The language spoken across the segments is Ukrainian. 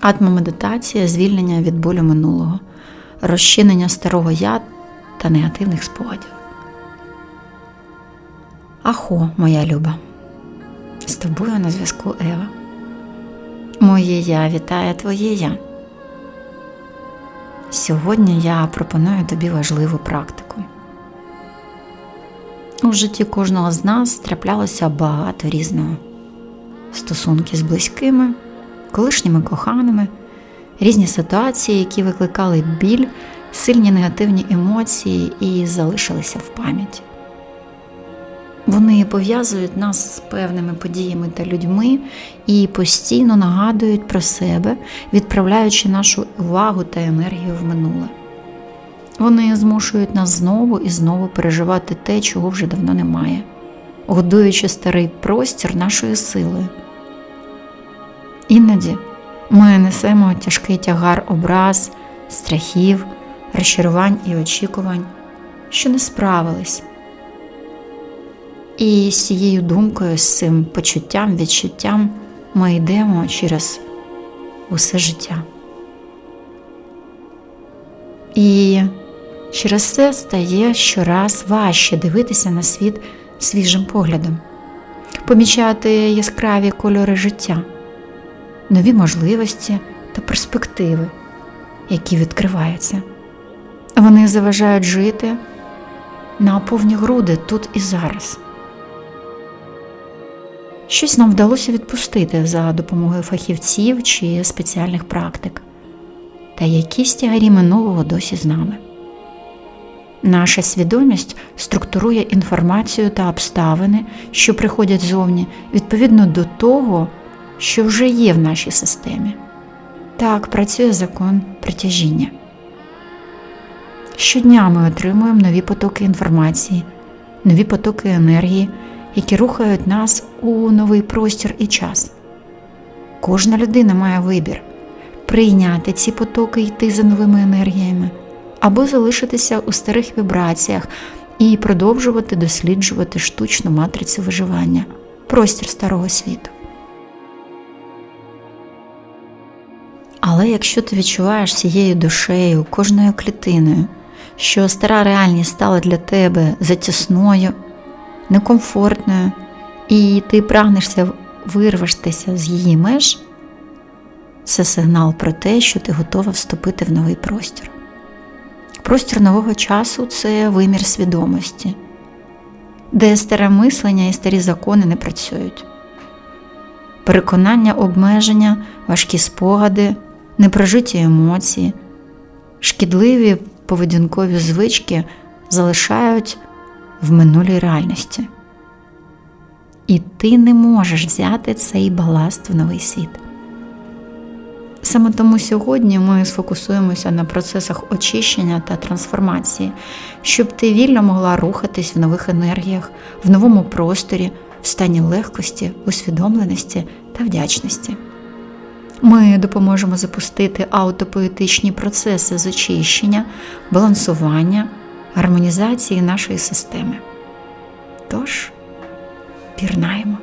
Атмомедитація, звільнення від болю минулого, розчинення старого я та негативних спогадів. Ахо, моя люба, з тобою на зв'язку Ева. Моє я вітає твоє я. Сьогодні я пропоную тобі важливу практику. У житті кожного з нас траплялося багато різного. Стосунки з близькими, колишніми коханими, різні ситуації, які викликали біль, сильні негативні емоції і залишилися в пам'яті. Вони пов'язують нас з певними подіями та людьми і постійно нагадують про себе, відправляючи нашу увагу та енергію в минуле. Вони змушують нас знову і знову переживати те, чого вже давно немає, годуючи старий простір нашою силою. Іноді ми несемо тяжкий тягар образ, страхів, розчарувань і очікувань, що не справились. І з цією думкою, з цим почуттям, відчуттям ми йдемо через усе життя. І через це стає щораз важче дивитися на світ свіжим поглядом, помічати яскраві кольори життя, нові можливості та перспективи, які відкриваються. Вони заважають жити на повні груди тут і зараз. Щось нам вдалося відпустити за допомогою фахівців чи спеціальних практик, та якісь тягарі минулого досі з нами. Наша свідомість структурує інформацію та обставини, що приходять зовні, відповідно до того, що вже є в нашій системі. Так працює закон притяжіння. Щодня ми отримуємо нові потоки інформації, нові потоки енергії, які рухають нас у новий простір і час. Кожна людина має вибір прийняти ці потоки йти за новими енергіями, або залишитися у старих вібраціях і продовжувати досліджувати штучну матрицю виживання, простір старого світу. Але якщо ти відчуваєш цією душею, кожною клітиною, що стара реальність стала для тебе затісною, некомфортною, і ти прагнешся вирватися з її меж, це сигнал про те, що ти готова вступити в новий простір. Простір нового часу це вимір свідомості, де старе мислення і старі закони не працюють. Переконання, обмеження, важкі спогади, непрожиті емоції, шкідливі поведінкові звички залишають в минулій реальності. І ти не можеш взяти цей баласт в новий світ. Саме тому сьогодні ми сфокусуємося на процесах очищення та трансформації, щоб ти вільно могла рухатись в нових енергіях, в новому просторі, в стані легкості, усвідомленості та вдячності. Ми допоможемо запустити аутопоетичні процеси з очищення, балансування, гармонізації нашої системи. Тож, пірнаємо.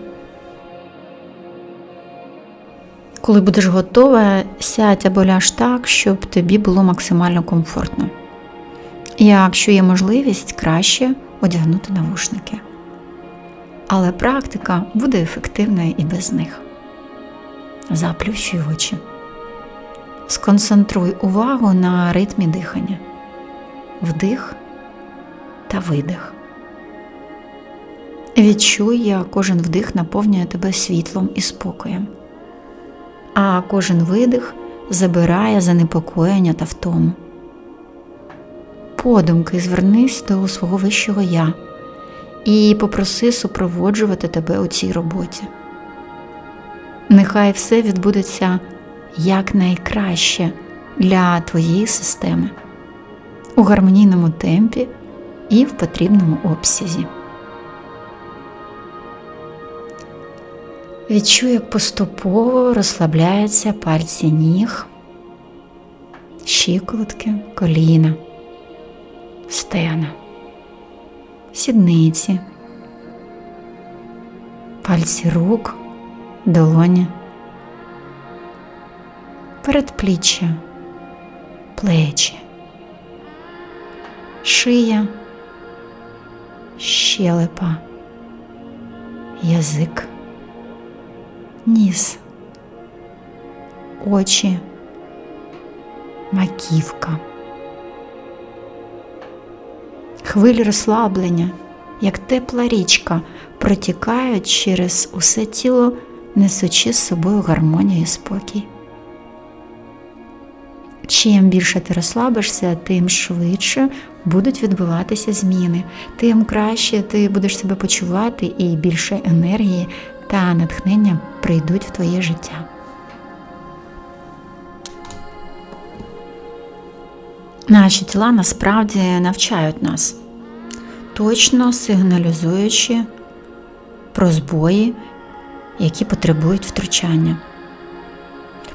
Коли будеш готова, сядь або ляж так, щоб тобі було максимально комфортно. Якщо є можливість, краще одягнути навушники. Але практика буде ефективною і без них. Заплющуй очі. Сконцентруй увагу на ритмі дихання, вдих та видих. Відчуй, як кожен вдих наповнює тебе світлом і спокоєм, а кожен видих забирає занепокоєння та втому. Подумки звернись до свого вищого я і попроси супроводжувати тебе у цій роботі. Нехай все відбудеться якнайкраще для твоєї системи у гармонійному темпі і в потрібному обсязі. Відчуй, як поступово розслабляються пальці ніг, щиколотки, коліна, стена, сідниці, пальці рук, долоні, передпліччя, плечі, шия, щелепа, язик, ніс, очі, маківка. Хвилі розслаблення, як тепла річка, протікають через усе тіло, несучи з собою гармонію і спокій. Чим більше ти розслабишся, тим швидше будуть відбуватися зміни, тим краще ти будеш себе почувати, і більше енергії та натхнення прийдуть в твоє життя. Наші тіла насправді навчають нас, точно сигналізуючи про збої, які потребують втручання.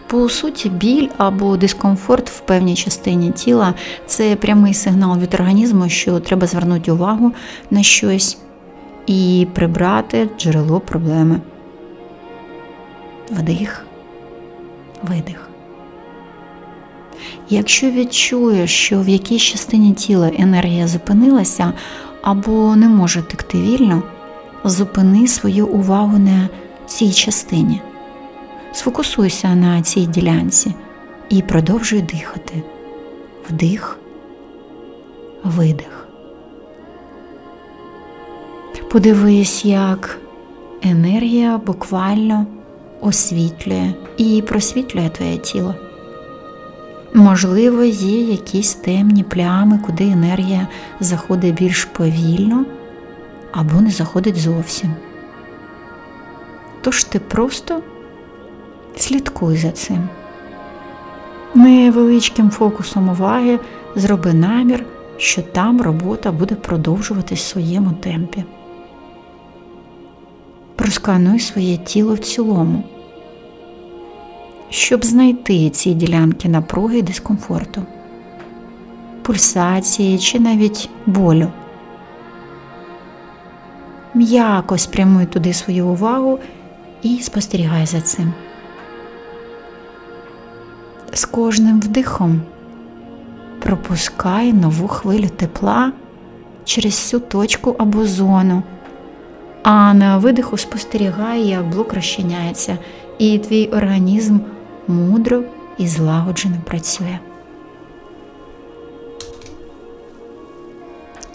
По суті, біль або дискомфорт в певній частині тіла це прямий сигнал від організму, що треба звернути увагу на щось і прибрати джерело проблеми. Вдих, видих. Якщо відчуєш, що в якійсь частині тіла енергія зупинилася або не може текти вільно, зупини свою увагу на цій частині. Сфокусуйся на цій ділянці і продовжуй дихати. Вдих, видих. Подивись, як енергія буквально освітлює і просвітлює твоє тіло. Можливо, є якісь темні плями, куди енергія заходить більш повільно або не заходить зовсім. Тож ти просто слідкуй за цим. Невеличким фокусом уваги зроби намір, що там робота буде продовжуватись в своєму темпі. Проскануй своє тіло в цілому щоб знайти ці ділянки напруги і дискомфорту, пульсації чи навіть болю. М'яко спрямуй туди свою увагу і спостерігай за цим. З кожним вдихом пропускай нову хвилю тепла через всю точку або зону, а на видиху спостерігай, як блок розчиняється, і твій організм мудро і злагоджено працює.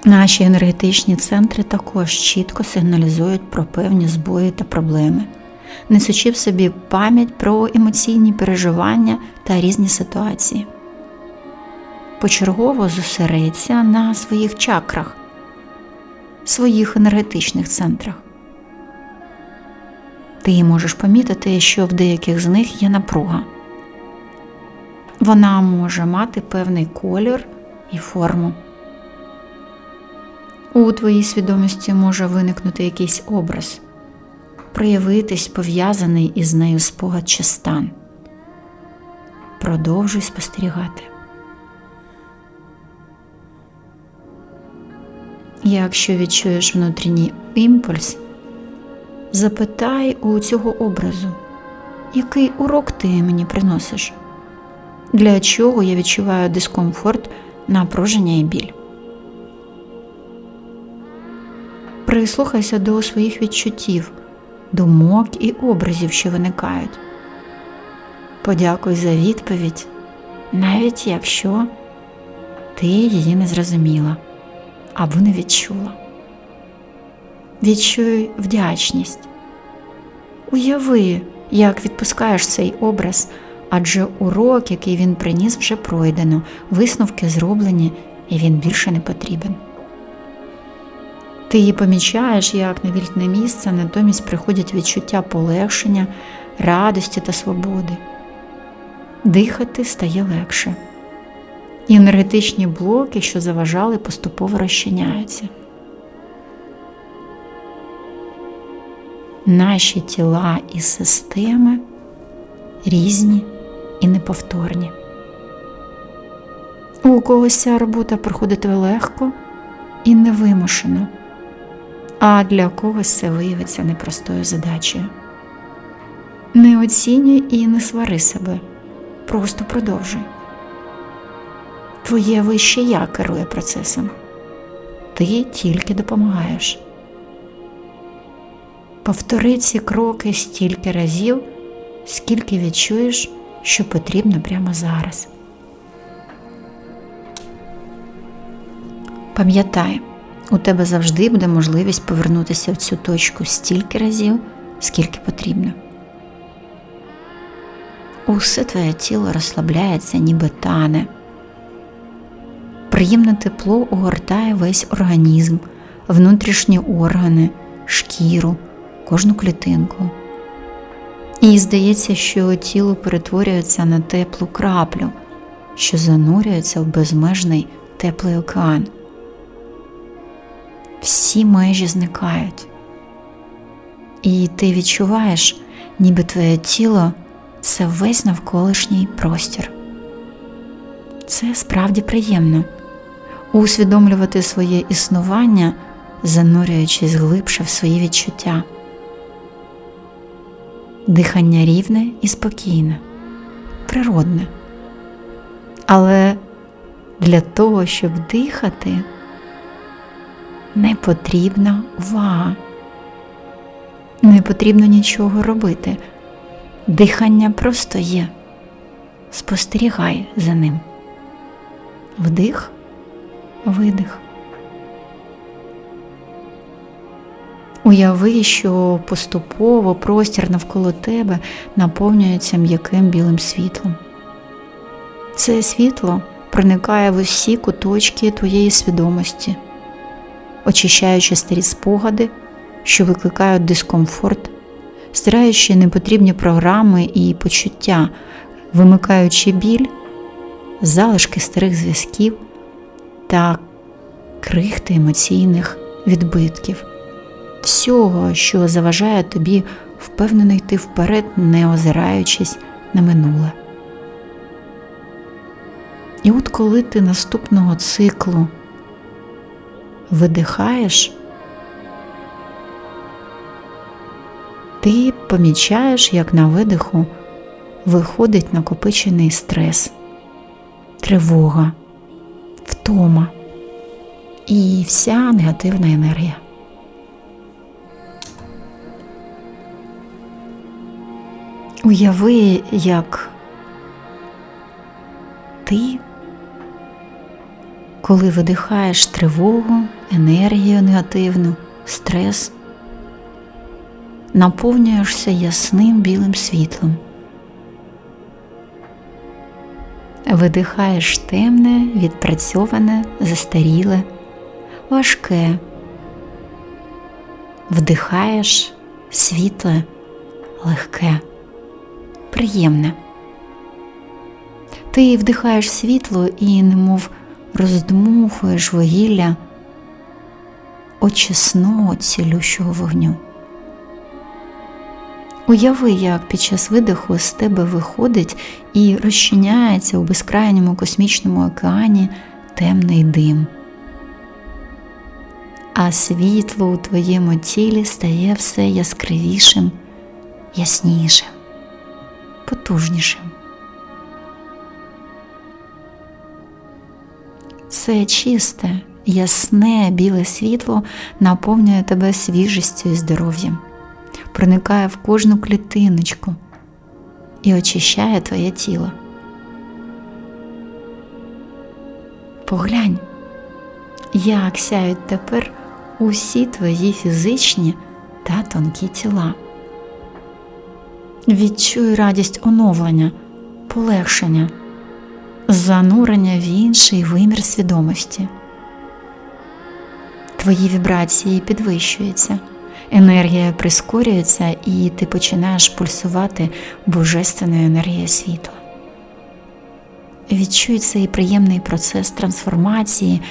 Наші енергетичні центри також чітко сигналізують про певні збої та проблеми, несучи в собі пам'ять про емоційні переживання та різні ситуації. Почергово зосередься на своїх чакрах, своїх енергетичних центрах. Ти можеш помітити, що в деяких з них є напруга. Вона може мати певний колір і форму. У твоїй свідомості може виникнути якийсь образ, проявитись пов'язаний із нею спогад чи стан. Продовжуй спостерігати. Якщо відчуєш внутрішній імпульс, запитай у цього образу, який урок ти мені приносиш, для чого я відчуваю дискомфорт, напруження і біль. Прислухайся до своїх відчуттів, думок і образів, що виникають. Подякуй за відповідь, навіть якщо ти її не зрозуміла або не відчула відчуй вдячність. Уяви, як відпускаєш цей образ, адже урок, який він приніс, вже пройдено, висновки зроблені, і він більше не потрібен. Ти її помічаєш, як на вільне місце натомість приходять відчуття полегшення, радості та свободи. Дихати стає легше. І енергетичні блоки, що заважали, поступово розчиняються. наші тіла і системи різні і неповторні. У когось ця робота проходить легко і невимушено, а для когось це виявиться непростою задачею. Не оцінюй і не свари себе. Просто продовжуй. Твоє вище я керує процесом. Ти тільки допомагаєш. Повтори ці кроки стільки разів, скільки відчуєш, що потрібно прямо зараз. Пам'ятай, у тебе завжди буде можливість повернутися в цю точку стільки разів, скільки потрібно. Усе твоє тіло розслабляється, ніби тане. Приємне тепло огортає весь організм, внутрішні органи, шкіру, кожну клітинку. І здається, що тіло перетворюється на теплу краплю, що занурюється в безмежний теплий океан. Всі межі зникають, і ти відчуваєш, ніби твоє тіло це весь навколишній простір. Це справді приємно усвідомлювати своє існування, занурюючись глибше в свої відчуття. Дихання рівне і спокійне, природне. Але для того, щоб дихати, не потрібна увага, не потрібно нічого робити. Дихання просто є. Спостерігай за ним. Вдих, видих. Уяви, що поступово простір навколо тебе наповнюється м'яким білим світлом. Це світло проникає в усі куточки твоєї свідомості, очищаючи старі спогади, що викликають дискомфорт, стираючи непотрібні програми і почуття, вимикаючи біль, залишки старих зв'язків та крихти емоційних відбитків, всього, що заважає тобі впевнено йти вперед, не озираючись на минуле. І от коли ти наступного циклу видихаєш, ти помічаєш, як на видиху виходить накопичений стрес, тривога, втома і вся негативна енергія. Уяви, як ти, коли видихаєш тривогу, енергію негативну, стрес, наповнюєшся ясним білим світлом. Видихаєш темне, відпрацьоване, застаріле, важке, вдихаєш світле, легке, приємне. Ти вдихаєш світло і, немов роздмухуєш вугілля очисного цілющого вогню. Уяви, як під час видиху з тебе виходить і розчиняється у безкрайньому космічному океані темний дим, а світло у твоєму тілі стає все яскравішим, яснішим, потужнішим. Це чисте, ясне біле світло наповнює тебе свіжістю і здоров'ям проникає в кожну клітиночку і очищає твоє тіло. Поглянь, як сяють тепер усі твої фізичні та тонкі тіла. Відчуй радість оновлення, полегшення, занурення в інший вимір свідомості. Твої вібрації підвищуються енергія прискорюється, і ти починаєш пульсувати божественною енергією світла. Відчуй цей приємний процес трансформації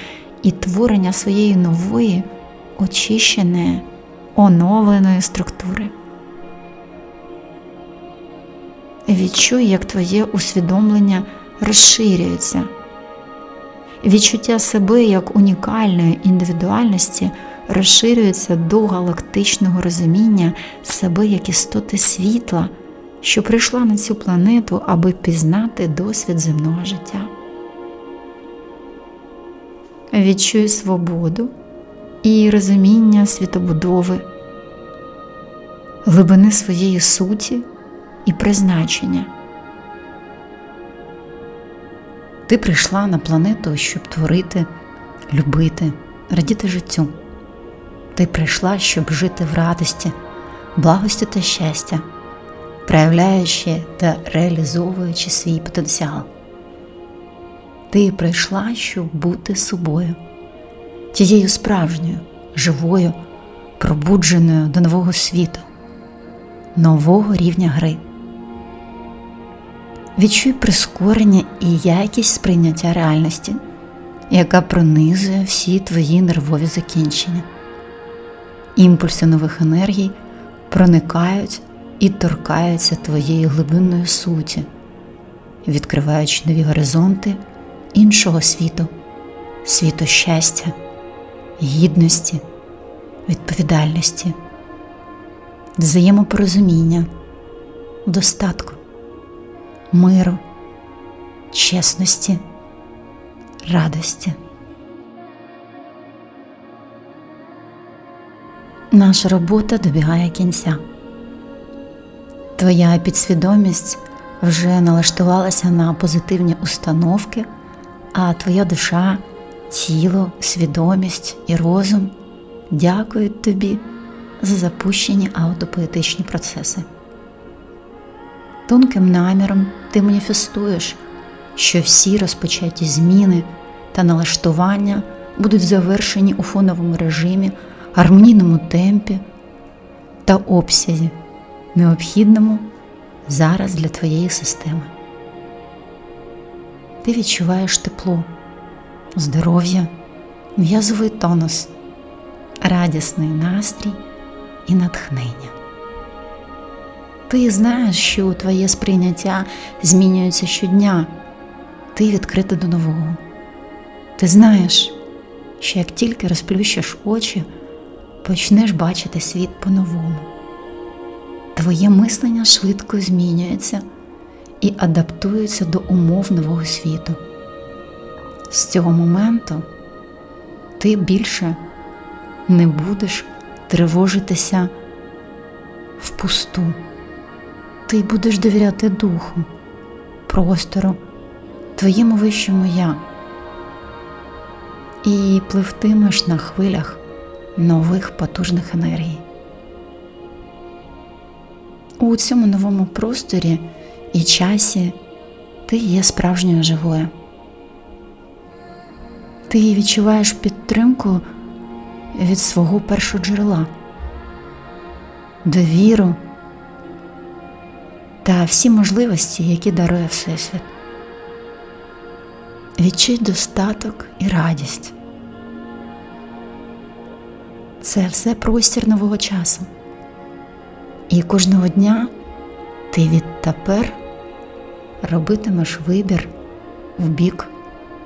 і творення своєї нової, очищеної, оновленої структури. Відчуй, як твоє усвідомлення розширюється. Відчуття себе як унікальної індивідуальності розширюється до галактичного розуміння себе як істоти світла, що прийшла на цю планету, аби пізнати досвід земного життя. Відчуй свободу і розуміння світобудови, глибини своєї суті і призначення. Ти прийшла на планету, щоб творити, любити, радіти життю. Ти прийшла, щоб жити в радості, благості та щастя, проявляючи та реалізовуючи свій потенціал. Ти прийшла, щоб бути собою, тією справжньою, живою, пробудженою до нового світу, нового рівня гри. Відчуй прискорення і якість сприйняття реальності, яка пронизує всі твої нервові закінчення. Імпульси нових енергій проникають і торкаються твоєї глибинної суті, відкриваючи нові горизонти іншого світу, світу щастя, гідності, відповідальності, взаємопорозуміння, достатку, миру, чесності, радості. Наша робота добігає кінця. Твоя підсвідомість вже налаштувалася на позитивні установки, а твоя душа, тіло, свідомість і розум дякують тобі за запущені аутопоетичні процеси. Тонким наміром ти маніфестуєш, що всі розпочаті зміни та налаштування будуть завершені у фоновому режимі, гармонійному темпі та обсязі, необхідному зараз для твоєї системи. Ти відчуваєш тепло, здоров'я, м'язовий тонус, радісний настрій і натхнення. Ти знаєш, що твоє сприйняття змінюється щодня, ти відкрита до нового. Ти знаєш, що як тільки розплющиш очі, почнеш бачити світ по-новому. Твоє мислення швидко змінюється і адаптується до умов нового світу. З цього моменту ти більше не будеш тривожитися впусту. Ти будеш довіряти духу, простору, твоєму вищому я і пливтимеш на хвилях нових потужних енергій. У цьому новому просторі і часі ти є справжньою живою. Ти відчуваєш підтримку від свого першого джерела, довіру та всі можливості, які дарує Всесвіт. Відчуй достаток і радість. Це все простір нового часу. І кожного дня ти відтепер робитимеш вибір в бік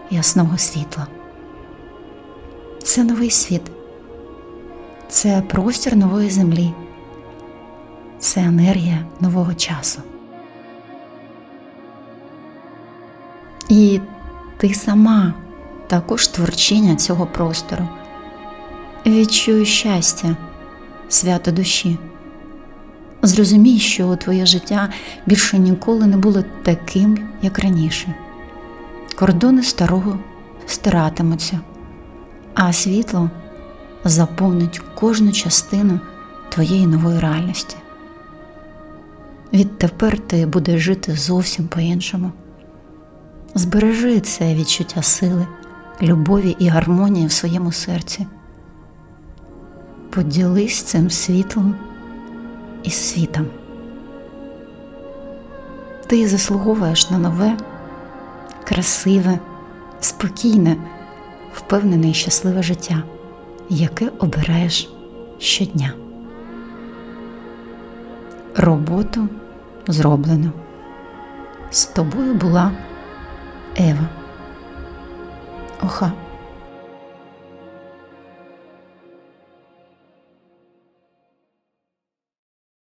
ясного світла. Це новий світ, це простір нової землі, це енергія нового часу. І ти сама також творчиня цього простору. Відчуй щастя, свято душі. Зрозумій, що твоє життя більше ніколи не було таким, як раніше. Кордони старого стиратимуться, а світло заповнить кожну частину твоєї нової реальності. Відтепер ти будеш жити зовсім по-іншому. Збережи це відчуття сили, любові і гармонії в своєму серці. Поділись цим світлом із світом. Ти заслуговуєш на нове, красиве, спокійне, впевнене і щасливе життя, яке обираєш щодня. Роботу зроблено. З тобою була Ева. Оха.